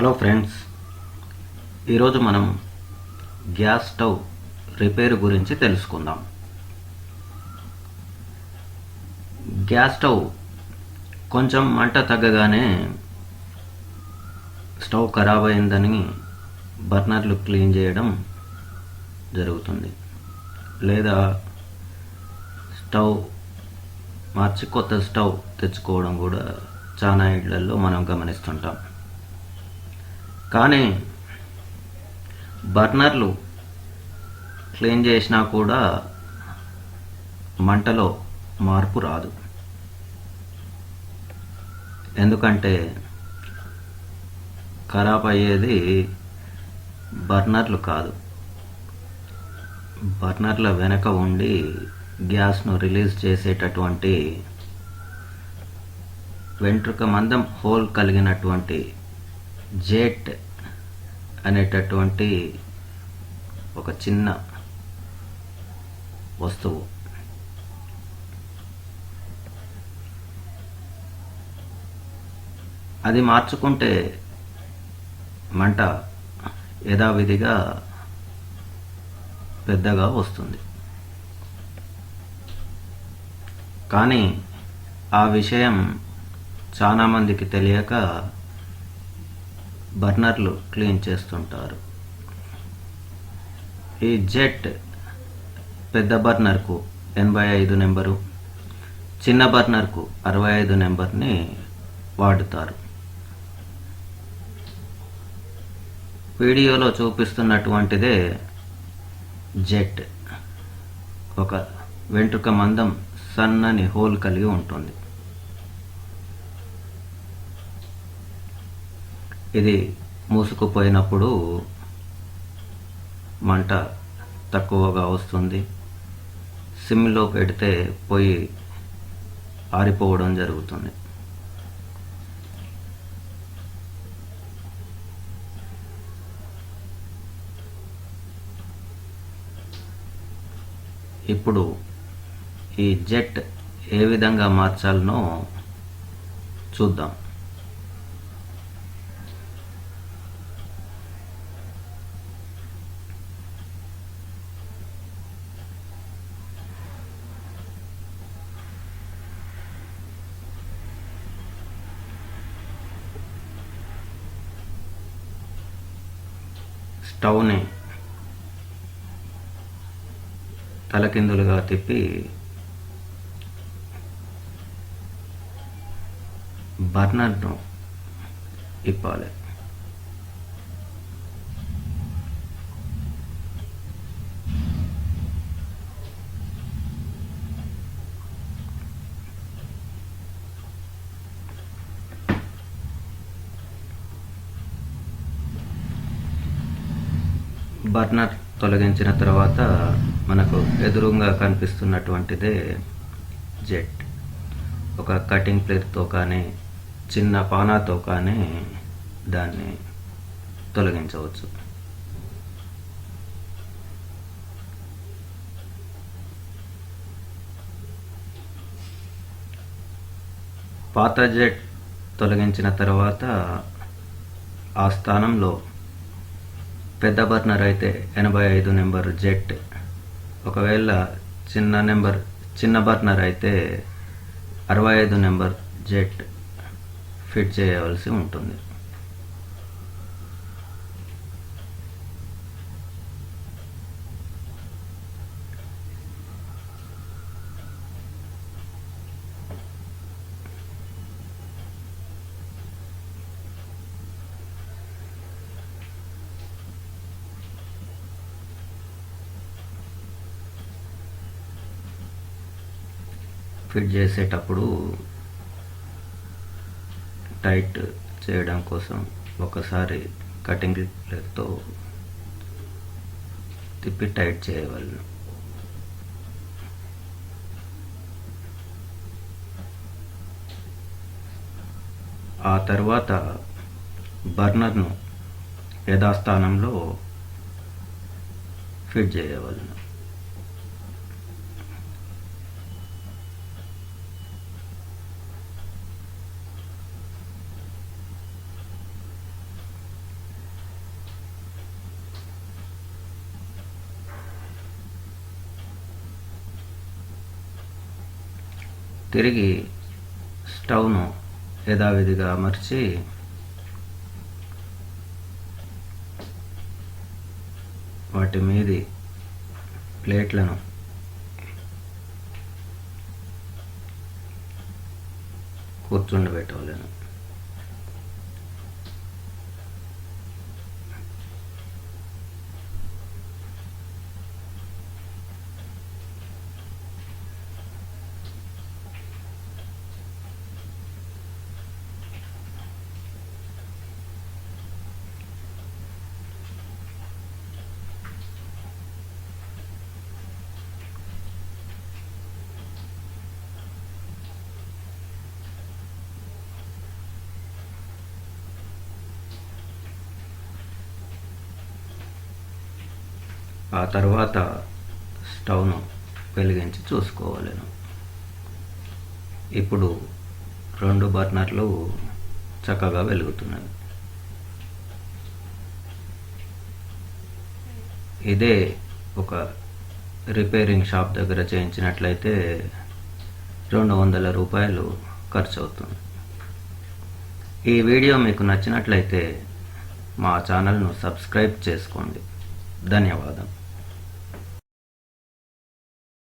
Hello friends ఈరోజు మనం gas stove repair గురించి తెలుసుకుందాం. గ్యాస్ స్టవ్ కొంచెం మంట తగ్గగానే స్టవ్ ఖరాబ్ అయిందని బర్నర్లు క్లీన్ చేయడం జరుగుతుంది. లేదా స్టవ్ మార్చి కొత్త స్టవ్ తెచ్చుకోవడం కూడా చాలా ఇళ్ళలో మనం గమనిస్తుంటాం. కానీ బర్నర్లు క్లీన్ చేసినా కూడా మంటలో మార్పు రాదు. ఎందుకంటే ఖరాబ్ అయ్యేది బర్నర్లు కాదు. బర్నర్ల వెనక ఉండి గ్యాస్ను రిలీజ్ చేసేటటువంటి వెంట్రుక మందం హోల్ కలిగినటువంటి జెట్ అనేటటువంటి ఒక చిన్న వస్తువు. అది మార్చుకుంటే మంట యథావిధిగా పెద్దగా వస్తుంది. కానీ ఆ విషయం చాలామందికి తెలియక బర్నర్లు క్లీన్ చేస్తుంటారు. ఈ జెట్ పెద్ద బర్నర్కు ఎనభై ఐదు నెంబరు చిన్న బర్నర్కు అరవై ఐదు నెంబర్ని వాడుతారు. వీడియోలో చూపిస్తున్నటువంటిదే జెట్. ఒక వెంట్రుక మందం సన్నని హోల్ కలిగి ఉంటుంది. ఇది మూసుకుపోయినప్పుడు మంట తక్కువగా వస్తుంది. సిమ్లో పెడితే పొయ్యి ఆరిపోవడం జరుగుతుంది. ఇప్పుడు ఈ జెట్ ఏ విధంగా మార్చాలనో చూద్దాం. స్టవ్ని తలకిందులుగా తిప్పి బర్నర్ను ఇప్పాలి. బర్నర్ తొలగించిన తర్వాత మనకు ఎదురుగా కనిపిస్తున్నటువంటిదే జెట్. ఒక కటింగ్ ప్లేట్తో కానీ చిన్న పానాతో కానీ దాన్ని తొలగించవచ్చు. పాత జెట్ తొలగించిన తర్వాత ఆ స్థానంలో పెద్ద బర్నర్ అయితే ఎనభై ఐదు నెంబర్ జెట్. ఒకవేళ చిన్న నెంబర్ చిన్న బర్నర్ అయితే అరవై ఐదు నెంబర్ జెట్ ఫిట్ చేయవలసి ఉంటుంది. ఫిట్ చేసేటప్పుడు టైట్ చేయడం కోసం ఒకసారి కటింగ్ ప్లేట్తో తిప్పి టైట్ చేయవలను. ఆ తర్వాత బర్నర్ను యథాస్థానంలో ఫిట్ చేయవలను. తిరిగి స్టవ్ను యథావిధిగా అమర్చి వాటి మీది ప్లేట్లను కూర్చుండబెట్టవలేను. ఆ తర్వాత స్టవ్ను వెలిగించి చూసుకోవాలను. ఇప్పుడు రెండు బర్నర్లు చక్కగా వెలుగుతున్నాయి. ఇదే ఒక రిపేరింగ్ షాప్ దగ్గర చేయించినట్లయితే రెండు వందల రూపాయలు ఖర్చు అవుతుంది ఈ వీడియో మీకు నచ్చినట్లయితే మా ఛానల్ను సబ్స్క్రైబ్ చేసుకోండి. ధన్యవాదం.